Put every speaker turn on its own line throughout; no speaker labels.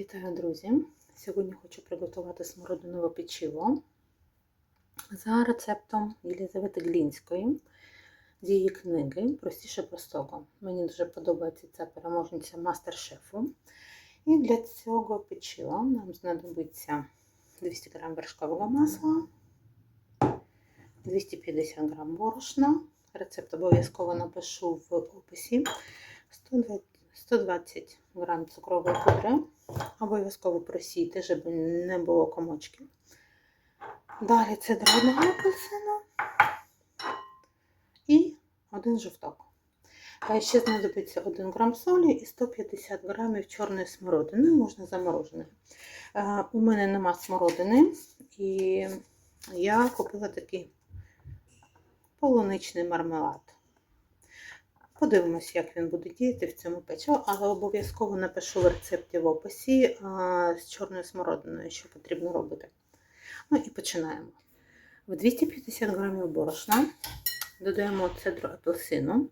Вітаю, друзі! Сьогодні хочу приготувати смородинове печиво за рецептом Єлізавети Глінської з її книги Простіше простого. Мені дуже подобається ця переможниця мастер-шефу. І для цього печива нам знадобиться 200 г вершкового масла, 250 г борошна. Рецепт обов'язково напишу в описі. 120 120 г цукрової пудри. Обов'язково просійте, щоб не було комочків. Далі це дрібного апельсина і один жовток. А ще знадобиться 1 грам солі і 150 грамів чорної смородини, можна замороженої. У мене нема смородини, і я купила такий полуничний мармелад. Подивимось, як він буде діяти в цьому печиві, але обов'язково напишу в рецепті в описі з чорною смородиною, що потрібно робити. Ну і починаємо. В 250 грамів борошна додаємо цедру апельсину.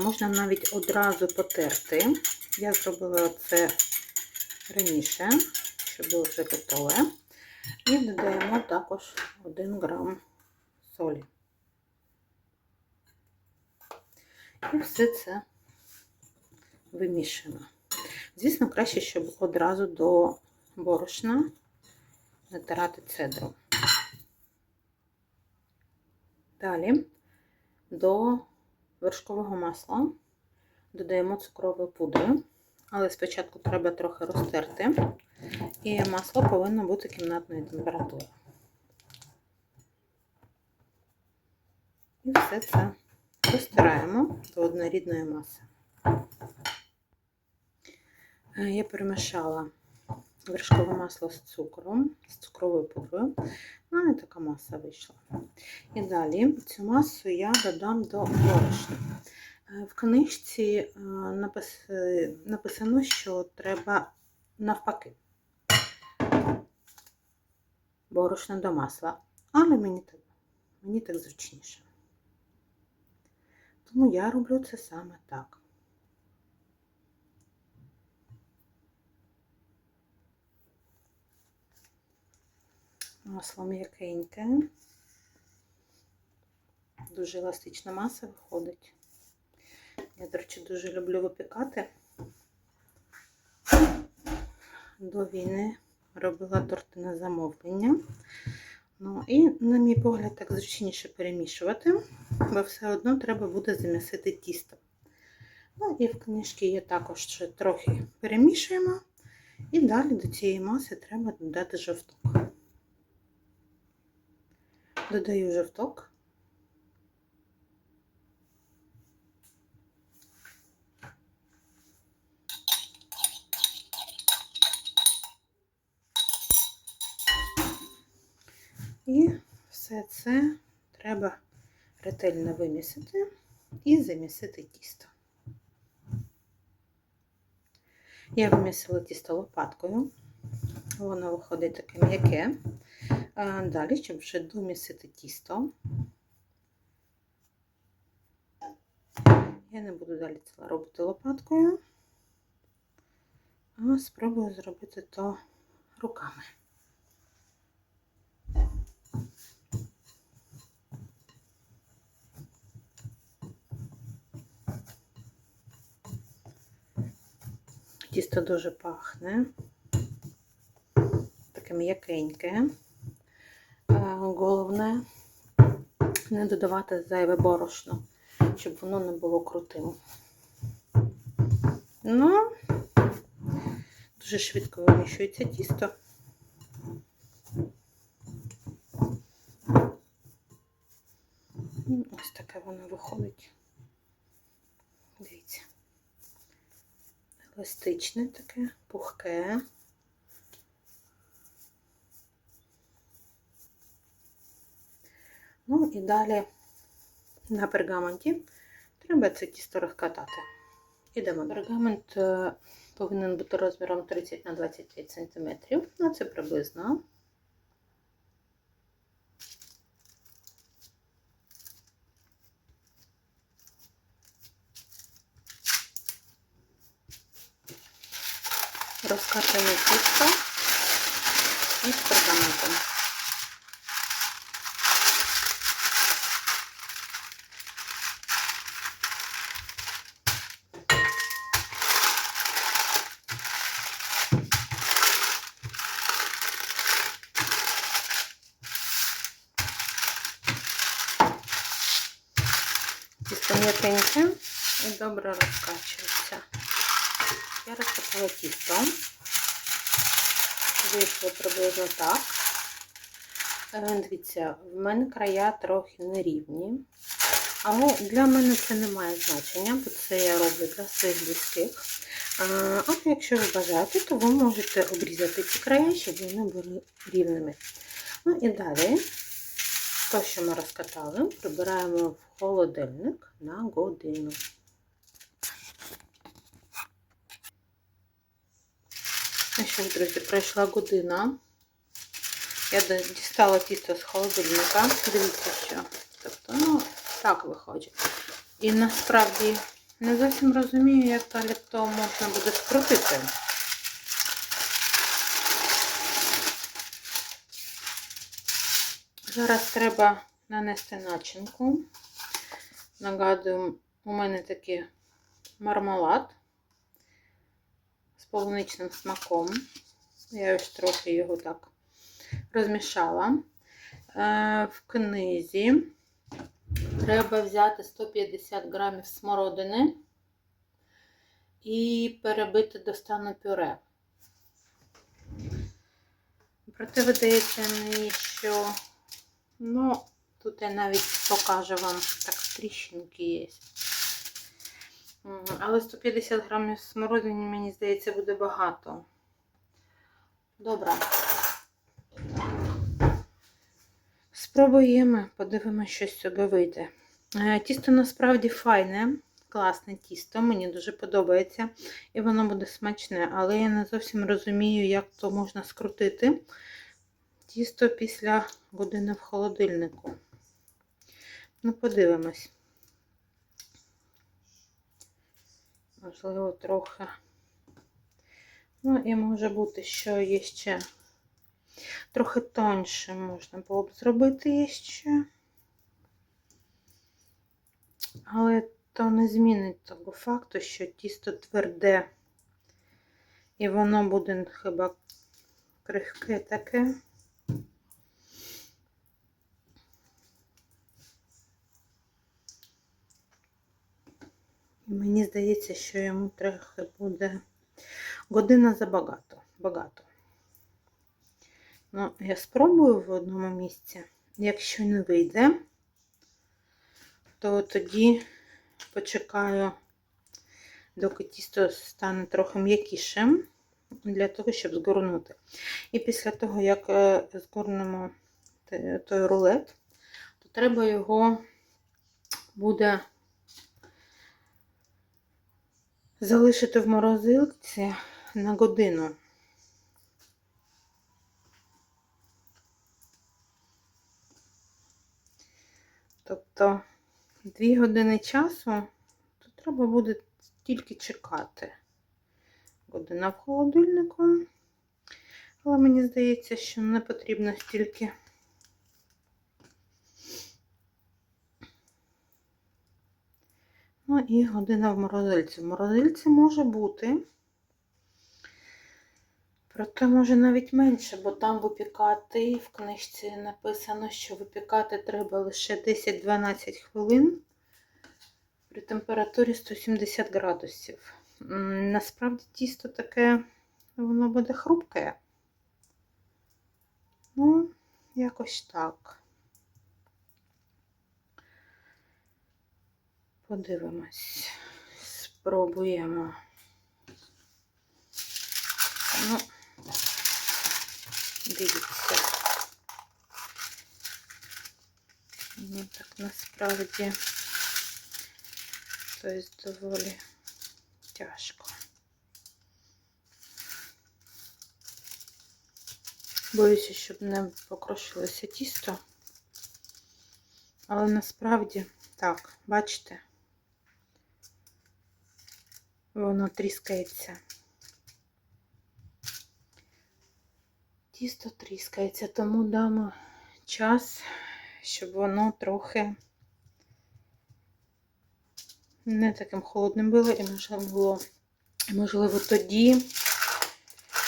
Можна навіть одразу потерти. Я зробила це раніше, щоб було вже готове. І додаємо також 1 грам солі. І все це вимішуємо. Звісно, краще, щоб одразу до борошна натирати цедру. Далі до вершкового масла додаємо цукрову пудру, але спочатку треба трохи розтерти, і масло повинно бути кімнатної температури. І все це розтираємо до однорідної маси. Я перемішала вершкове масло з цукром, з цукровою пудрою. Ну, і така маса вийшла. І далі цю масу я додам до борошна. В книжці написано, що треба навпаки борошно до масла, але мені так, мені так зручніше. Тому я роблю це саме так. Масло м'якеньке, дуже еластична маса виходить. Я, до речі, дуже люблю випікати. До війни робила торти на замовлення. Ну, і, на мій погляд, так зручніше перемішувати, бо все одно треба буде замісити тісто. Ну, і в книжці є також ще трохи перемішуємо, і далі до цієї маси треба додати жовток. Додаю жовток. І все це треба ретельно вимісити і замісити тісто. Я вимісила тісто лопаткою, воно виходить таке м'яке. Далі, щоб вже домісити тісто, я не буду далі це робити лопаткою, а спробую зробити то руками. Тісто дуже пахне, таке м'якеньке. Головне не додавати зайве борошно, щоб воно не було крутим. Ну, дуже швидко виміщується тісто. Ось таке воно виходить. Дивіться еластичне таке, пухке. Ну і далі на пергаменті треба це тісто розкатати. Ідемо. Пергамент е, повинен бути розміром 30 на 25 см, ну це приблизно. Розкатуємо тісто і пергаментом. Тісто м'якеньке і добре розкачується. Я розкатала тісто. Вийшло приблизно так. Е, Дивіться, в мене края трохи нерівні. Але для мене це не має значення, бо це я роблю для своїх близьких. А, якщо ви бажаєте, то ви можете обрізати ці края, щоб вони були рівними. Ну і далі, то, що ми розкатали, прибираємо в холодильник на годину. Ну що друзі, пройшла година. Я дістала тісто з холодильника. Дивіться, що. Тобто, ну, так виходить. І насправді не зовсім розумію, як далі то можна буде скрутити. Зараз треба нанести начинку. Нагадую, у мене такий мармелад з полуничним смаком. Я ось трохи його так розмішала. Е, В книзі треба взяти 150 грамів смородини і перебити до стану пюре. Проте видається мені, що ну, тут я навіть покажу вам так тріщинки є. Але 150 грамів смородини, мені здається, буде багато. Добре. Спробуємо, подивимося, що з цього вийде. Е, Тісто насправді файне, класне тісто, мені дуже подобається. І воно буде смачне, але я не зовсім розумію, як то можна скрутити тісто після години в холодильнику. Ну, подивимось. Можливо, трохи. Ну, і може бути, що є ще трохи тоньше можна було б зробити ще. Але то не змінить того факту, що тісто тверде. І воно буде хіба крихке таке. І мені здається, що йому трохи буде година забагато. Багато. Ну, я спробую в одному місці. Якщо не вийде, то тоді почекаю, доки тісто стане трохи м'якішим, для того, щоб згорнути. І після того, як е, згорнемо той рулет, то треба його буде залишити в морозилці на годину. Тобто дві години часу, то треба буде тільки чекати. Година в холодильнику. Але мені здається, що не потрібно стільки. Ну і година в морозильці. В морозильці може бути. Проте може навіть менше, бо там випікати в книжці написано, що випікати треба лише 10-12 хвилин при температурі 170 градусів. Насправді тісто таке, воно буде хрупке. Ну, якось так. Подивимось. Спробуємо. Ну, дивіться. Ну, так насправді тобто доволі тяжко. Боюся, щоб не покрошилося тісто. Але насправді, так, бачите, воно тріскається. тісто тріскається, тому дамо час, щоб воно трохи не таким холодним було, і можливо, можливо тоді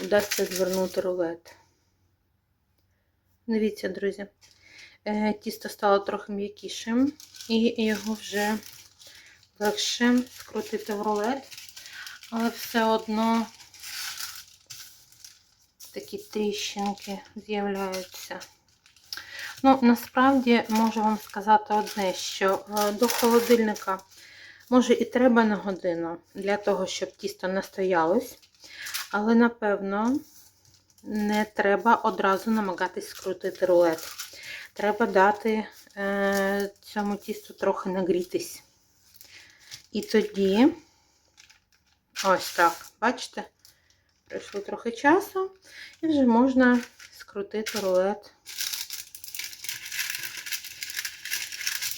вдасться звернути рулет. Дивіться, друзі, е, тісто стало трохи м'якішим, і його вже легше скрутити в рулет, але все одно такі тріщинки з'являються. Ну, насправді можу вам сказати одне, що е, до холодильника може і треба на годину для того, щоб тісто настоялось, але напевно не треба одразу намагатись скрутити рулет. Треба дати е, цьому тісту трохи нагрітись. І тоді, ось так, бачите, пройшло трохи часу, і вже можна скрутити рулет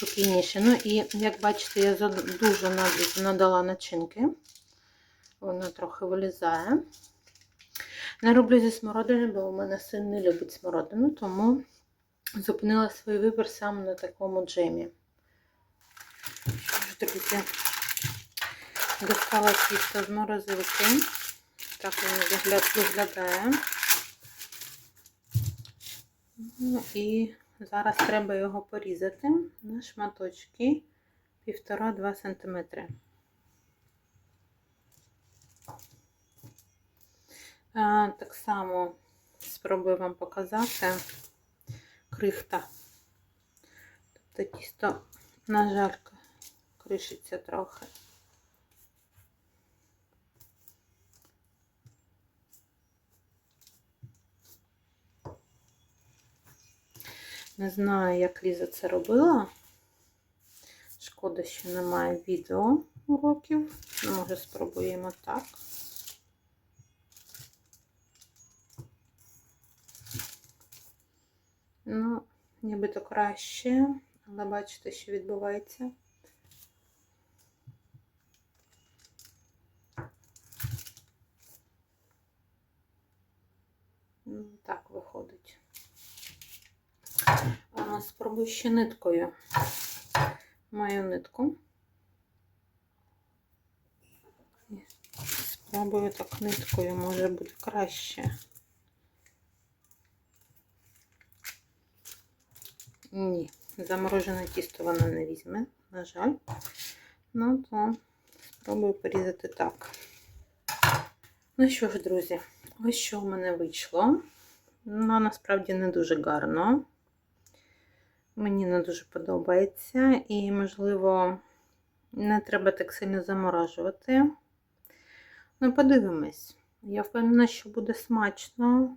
спокійніше. Ну і, як бачите, я дуже надала начинки. Вона трохи вилізає. Не роблю зі смородини, бо у мене син не любить смородину, тому зупинила свій вибір саме на такому джемі. Друзі, достала тісто з морозилки. Так він виглядає. Ну і зараз треба його порізати на шматочки 1,5-2 см. Так само спробую вам показати крихта. Тобто тісто, на жаль, кришиться трохи. Не знаю, як Ліза це робила. Шкода, що немає відео уроків. Ну, може, спробуємо так. Ну, нібито краще, але бачите, що відбувається. Ну, так виходить. Спробую ще ниткою. Маю нитку. Спробую так ниткою, може буде краще. Ні, заморожене тісто вона не візьме, на жаль. Ну, то спробую порізати так. Ну що ж, друзі, ось що в мене вийшло. Ну, насправді не дуже гарно. Мені не дуже подобається. І, можливо, не треба так сильно заморожувати. Ну, подивимось. Я впевнена, що буде смачно,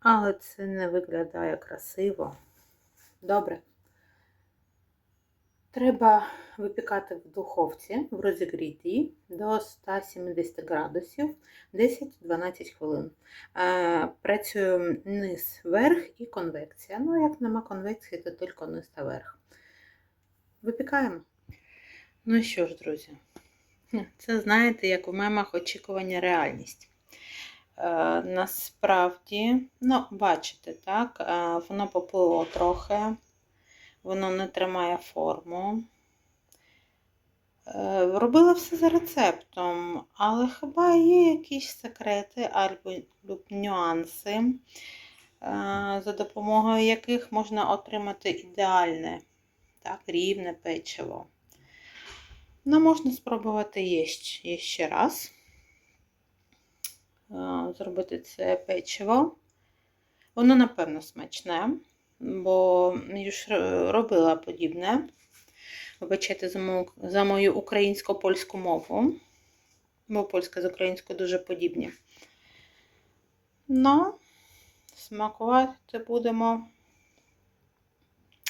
але це не виглядає красиво. Добре. Треба випікати в духовці в розігрітій до 170 градусів 10-12 хвилин. Працюю низ верх і конвекція. Ну, як нема конвекції, то тільки низ та верх. Випікаємо. Ну що ж, друзі, це знаєте, як у мемах очікування реальність. Е, насправді, ну, бачите, так, е, воно поплило трохи, воно не тримає форму. Е, робила все за рецептом, але хіба є якісь секрети або нюанси, за допомогою яких можна отримати ідеальне, так, рівне печиво. Ну, можна спробувати є ще раз зробити це печиво. Воно, напевно, смачне, бо я ж робила подібне. Вибачайте за мою, за мою українсько-польську мову, бо польська з українською дуже подібні. Ну, смакувати будемо.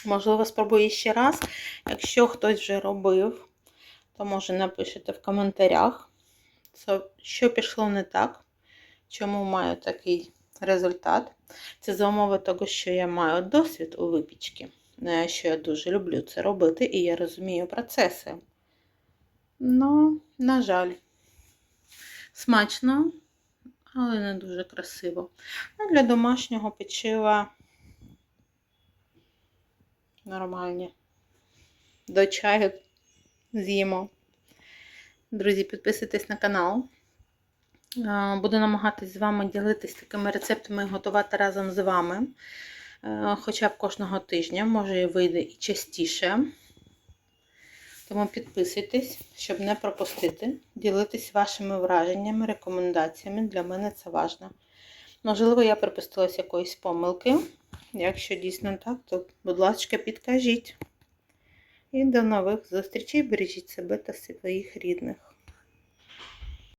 Можливо, спробую ще раз. Якщо хтось вже робив, то може напишете в коментарях, що пішло не так. Чому маю такий результат? Це за умови того, що я маю досвід у випічці, що я дуже люблю це робити, і я розумію процеси. Ну, на жаль, смачно, але не дуже красиво. Ну, для домашнього печива нормальні. До чаю з'їмо. Друзі, підписуйтесь на канал. А, Буду намагатись з вами ділитись такими рецептами і готувати разом з вами. Е, Хоча б кожного тижня, може і вийде і частіше. Тому підписуйтесь, щоб не пропустити. Ділитись вашими враженнями, рекомендаціями. Для мене це важливо. Можливо, я припустилась якоїсь помилки. Якщо дійсно так, то, будь ласка, підкажіть. І до нових зустрічей. Бережіть себе та своїх рідних.